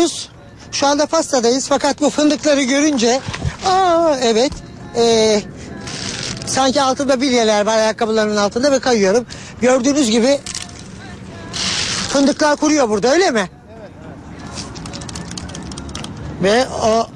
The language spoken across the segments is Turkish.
gidiyoruz. Şu anda pastadayız fakat bu fındıkları görünce aa evet ee, sanki altında bilyeler var ayakkabılarının altında ve kayıyorum. Gördüğünüz gibi fındıklar kuruyor burada öyle mi? Ve o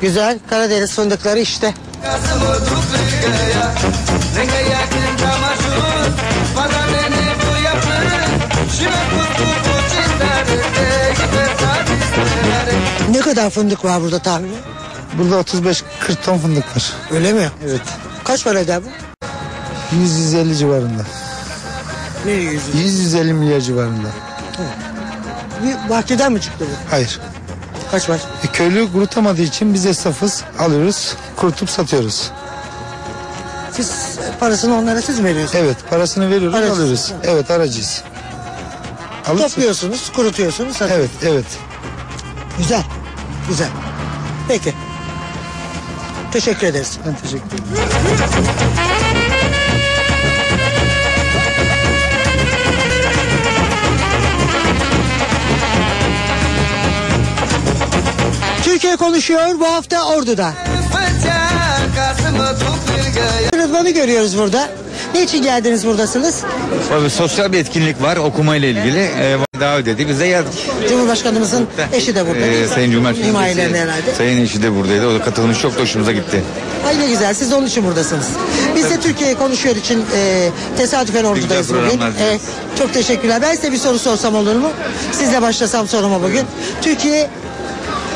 güzel Karadeniz fındıkları işte. Ne kadar fındık var burada tahmini? Burada 35-40 ton fındık var. Öyle mi? Evet. Kaç para eder bu? 100-150 civarında. Ne yüzü? 100-150 milyar civarında. Bir bahçeden mi çıktı bu? Hayır. Kaç var? E, köylü kurutamadığı için biz esnafız alıyoruz, kurutup satıyoruz. Siz parasını onlara siz mi veriyorsunuz? Evet, parasını veriyoruz, Aracısın. alıyoruz. Evet, aracıyız. Alıp Topluyorsunuz, kurutuyorsunuz. satın- Evet, evet. Güzel. Güzel. Peki. Teşekkür ederiz. Ben teşekkür ederim. Türkiye konuşuyor bu hafta Ordu'da. Rıdvan'ı görüyoruz burada. Niçin geldiniz buradasınız? Tabii sosyal bir etkinlik var okuma ile ilgili. Ee, davet etti. Biz de geldik. Cumhurbaşkanımızın eşi de burada. Ee, Sayın Cumhurbaşkanı. Herhalde. Sayın eşi de buradaydı. O da katılmış çok da hoşumuza gitti. Ay ne güzel siz de onun için buradasınız. Biz de Türkiye konuşuyor için e, tesadüfen Ordu'dayız Güzel bugün. programlar E, çok teşekkürler. Ben size bir soru sorsam olur mu? Sizle başlasam soruma bugün. Türkiye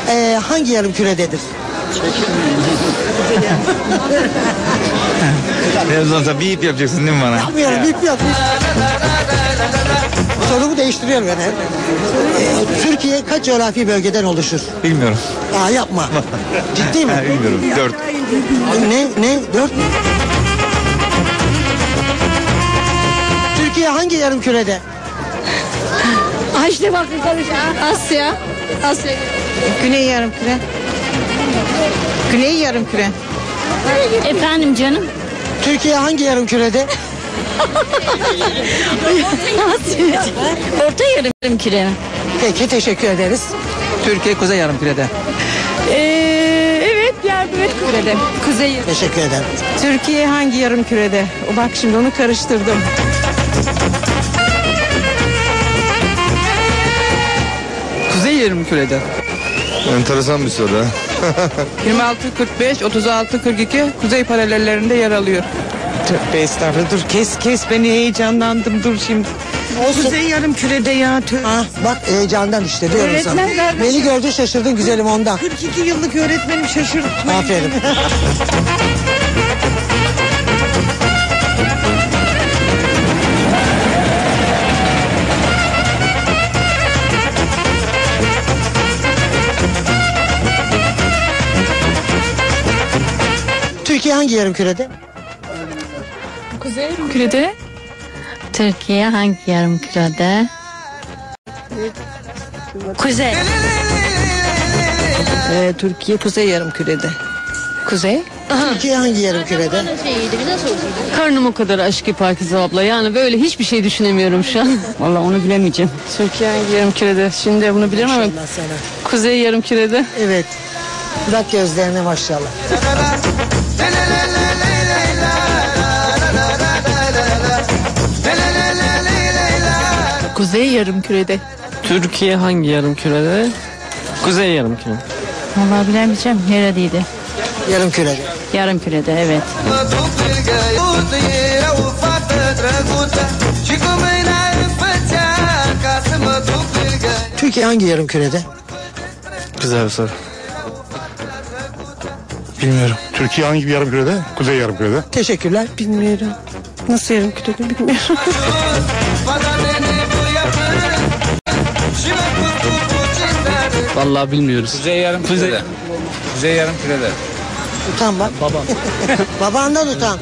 e, hangi yarım kürededir? Ne zaman sonra bir ip yapacaksın değil mi bana? Bip yap. Sorumu değiştiriyorum yani. E, Türkiye kaç coğrafi bölgeden oluşur? Bilmiyorum. Aa yapma. Ciddi mi? Bilmiyorum. Dört. Ne? Ne? Dört mü? Türkiye hangi yarım kürede? Ay işte bakın konuş. Asya. Asya. Güney yarım küre. Güney yarım küre. Efendim canım. Türkiye hangi yarım kürede? Orta yarım küre. Peki teşekkür ederiz. Türkiye Kuzey Yarımküre'de. Ee, evet yardım et kürede. Kuzey Teşekkür ederim. Türkiye hangi yarım kürede? O bak şimdi onu karıştırdım. Kuzey Yarımküre'de. Enteresan bir soru. 26 45 36 42 kuzey paralellerinde yer alıyor. Tövbe estağfurullah dur kes kes beni heyecanlandım dur şimdi. Olsun. Kuzey Yarımküre'de ya tö- Ah, bak heyecandan işte diyorum sana. Öğretmen kardeşim. Beni gördün şaşırdın güzelim ondan. 42 yıllık öğretmenim şaşırtmayın. Aferin. Türkiye hangi yarım kürede? Kuzey yarım kürede. Türkiye hangi yarım kürede? Kuzey. Ee, Türkiye Kuzey yarım kürede. Kuzey. Türkiye hangi yarım kürede? Karnım o kadar aşkı Pakize abla. Yani böyle hiçbir şey düşünemiyorum şu an. Vallahi onu bilemeyeceğim. Türkiye hangi yarım kürede? Şimdi bunu bilirim ama kuzey yarım kürede. Evet. Bırak gözlerine maşallah. Kuzey yarım kürede. Türkiye hangi yarım kürede? Kuzey yarım kürede. Vallahi bilemeyeceğim. Neredeydi? Yarım kürede. Yarım kürede evet. Türkiye hangi yarım kürede? Güzel bir soru. Bilmiyorum. Türkiye hangi yarım kürede? Kuzey yarım kürede. Teşekkürler. Bilmiyorum. Nasıl yarım kürede bilmiyorum. Vallahi bilmiyoruz. Kuzey yarım kürede. Kuzey yarım kürede. Utan bak. Babam. Babandan utan.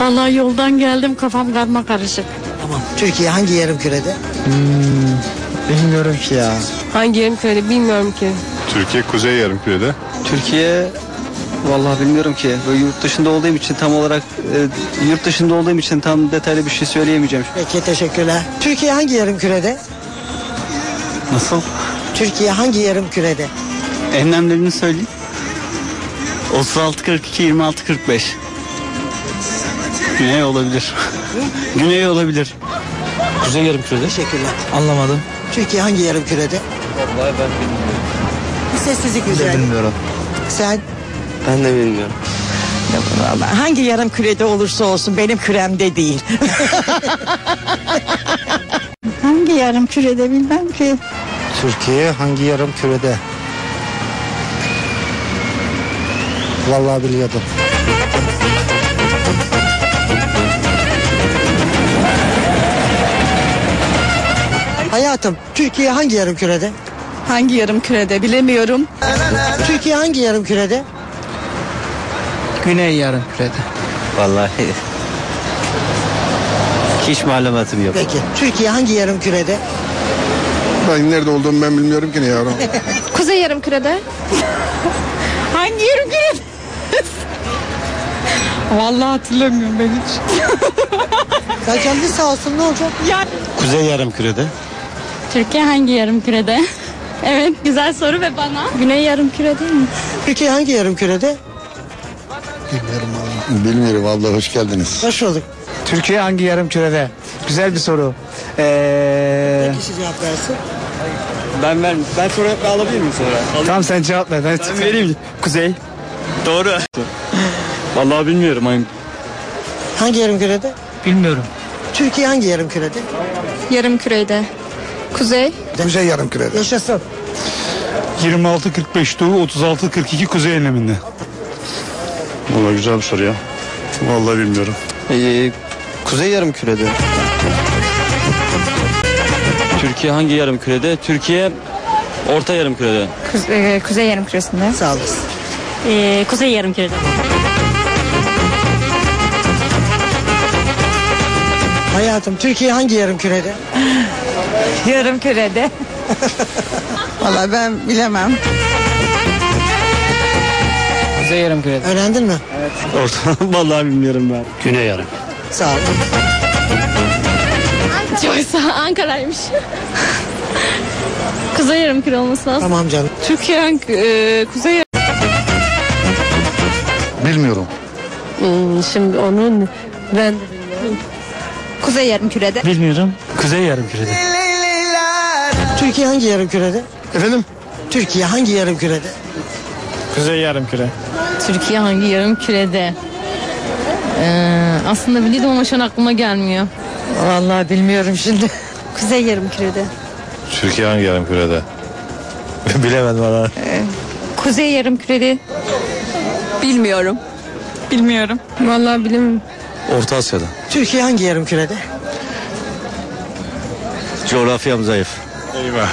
Vallahi yoldan geldim kafam karma karışık. Tamam. Türkiye hangi yarım kürede? Bilmiyorum ki ya. Hangi yarım kürede bilmiyorum ki. Türkiye kuzey yarım kürede. Türkiye vallahi bilmiyorum ki. Böyle yurt dışında olduğum için tam olarak e, yurt dışında olduğum için tam detaylı bir şey söyleyemeyeceğim. Peki teşekkürler. Türkiye hangi yarım kürede? Nasıl? Türkiye hangi yarım kürede? Enlemlerini söyleyeyim. 36 42 26 45. Güney olabilir. Güney olabilir. Kuzey yarım kürede. Teşekkürler. Anlamadım. Türkiye hangi yarım kürede? Vallahi ben bilmiyorum. Bir sessizlik rica Bilmiyorum. Sen Ben de bilmiyorum. Hangi yarım kürede olursa olsun benim küremde değil. Yarım kürede bilmem ki. Türkiye hangi yarım kürede? Vallahi biliyordum. hayatım Türkiye hangi yarım kürede? Hangi yarım kürede bilemiyorum. Türkiye hangi yarım kürede? Güney yarım kürede. Vallahi hiç malumatım yok. Peki. Türkiye hangi yarım kürede? Ben nerede olduğumu ben bilmiyorum ki ne yavrum. Kuzey yarım kürede. Hangi yarım kürede? Vallahi hatırlamıyorum ben hiç. Ya canlı sağ olsun ne olacak? Kuzey yarım kürede. Türkiye hangi yarım kürede? Evet güzel soru ve bana. Güney yarım küre değil mi? Türkiye hangi yarım kürede? Bilmiyorum abla hoş geldiniz. Hoş bulduk. Türkiye hangi yarım kürede? Güzel bir soru. Ee, Kişi cevap versin. Ben ben ben soru alabilir miyim sonra? tamam sen cevap ver. Ben, Ben vereyim. Kuzey. Doğru. Vallahi bilmiyorum. Hani Hangi yarım kürede? Bilmiyorum. Türkiye hangi yarım kürede? Yarım kürede. Kuzey. Kuzey yarım kürede. Yaşasın. 26-45 Doğu 36-42 Kuzey enleminde. Valla güzel bir soru ya. Vallahi bilmiyorum. Ee, kuzey yarım kürede. Türkiye hangi yarım kürede? Türkiye orta yarım kürede. kuzey yarım küresinde. Sağ olasın. Ee, kuzey yarım kürede. Hayatım Türkiye hangi yarım kürede? Yarım kürede. Vallahi ben bilemem. Kuzey yarım kürede. Öğrendin mi? Orta. Vallahi bilmiyorum ben. Güney yarım. Sağ ol. Çoysa Ankara'ymış. kuzey yarım küre olması lazım. Tamam canım. Türkiye hangi e, kuzey Bilmiyorum. Hmm, şimdi onun ben Kuzey yarım kürede. Bilmiyorum. Kuzey yarım kürede. Türkiye hangi yarım kürede? Efendim? Türkiye hangi yarım kürede? Kuzey yarım küre. Türkiye hangi yarım kürede? Ee, aslında biliyordum ama şu an aklıma gelmiyor. Vallahi bilmiyorum şimdi. Kuzey yarım kürede. Türkiye hangi yarım kürede? Bilemedim valla. Kuzey yarım kürede. Bilmiyorum. Bilmiyorum. Vallahi bilim Orta Asya'da. Türkiye hangi yarım kürede? Coğrafyam zayıf. Eyvah.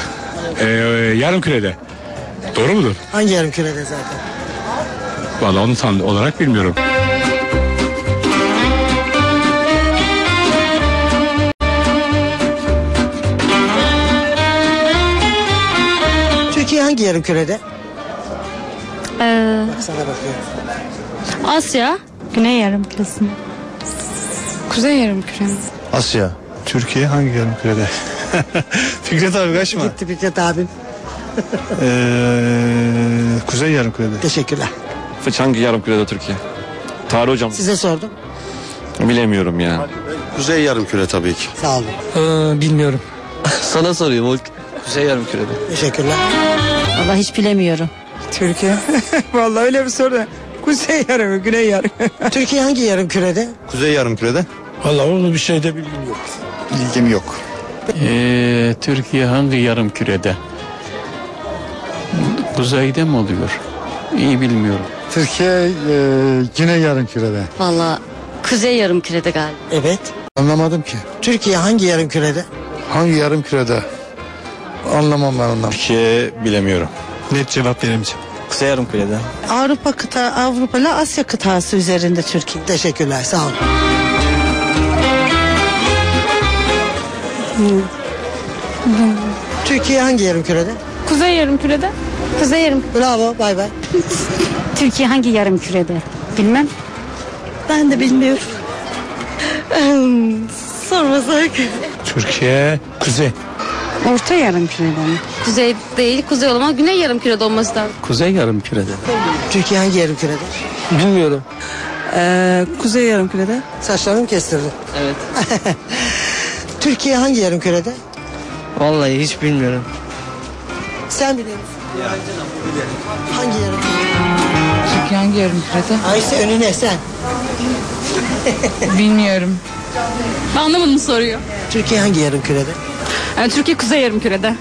Ee, yarım kürede. Doğru mudur? Hangi yarım kürede zaten? Vallahi onu tam olarak bilmiyorum. Hangi yarım kürede? Ee, Sana. Asya. Güney yarım küresinde. Kuzey yarım küre. Asya. Türkiye hangi yarım kürede? Fikret abi kaçma. Gitti Fikret abim. Ee, kuzey yarım kürede. Teşekkürler. Hangi yarım kürede Türkiye? Tarih hocam Size sordum. bilemiyorum ya. Kuzey yarım küre tabii ki. Sağ olun. Ee, bilmiyorum. Sana soruyorum. Kuzey yarım kürede. Teşekkürler. Vallahi hiç bilemiyorum. Türkiye. Vallahi öyle bir soru. Kuzey yarımı, güney yarımı. Türkiye hangi yarım kürede? Kuzey yarım kürede. Vallahi onu bir şeyde bilgim yok. Bilgim yok. Ee, Türkiye hangi yarım kürede? Kuzeyde mi oluyor? İyi bilmiyorum. Türkiye e, güney yarım kürede. Vallahi kuzey yarım kürede galiba. Evet. Anlamadım ki. Türkiye hangi yarım kürede? Hangi yarım kürede? Anlamam ben ondan. Türkiye bilemiyorum. Net cevap veremeyeceğim. Kuzey yarım kürede. Avrupa kıta, Avrupa ile Asya kıtası üzerinde Türkiye. Teşekkürler. Sağ olun. Türkiye hangi yarım kürede? Kuzey yarım kürede. Kuzey yarım Bravo. Bay bay. Türkiye hangi yarım kürede? Bilmem. Ben de bilmiyorum. Sormasak. Türkiye kuzey. Orta yarım kürede mi? kuzey değil, kuzey olmaz. Güney yarım kürede olması lazım. Kuzey yarım kürede. Türkiye hangi yarım kürede? Bilmiyorum. Ee, kuzey yarım kürede. Saçlarını kestirdin. Evet. Türkiye hangi yarım kürede? Vallahi hiç bilmiyorum. Sen biliyor musun? Hangi yarım kürede? Türkiye hangi yarım kürede? Ayşe önüne sen. Bilmiyorum. Ben anlamadım soruyu. Türkiye hangi yarım kürede? Yani Türkiye kuzey yarım kürede.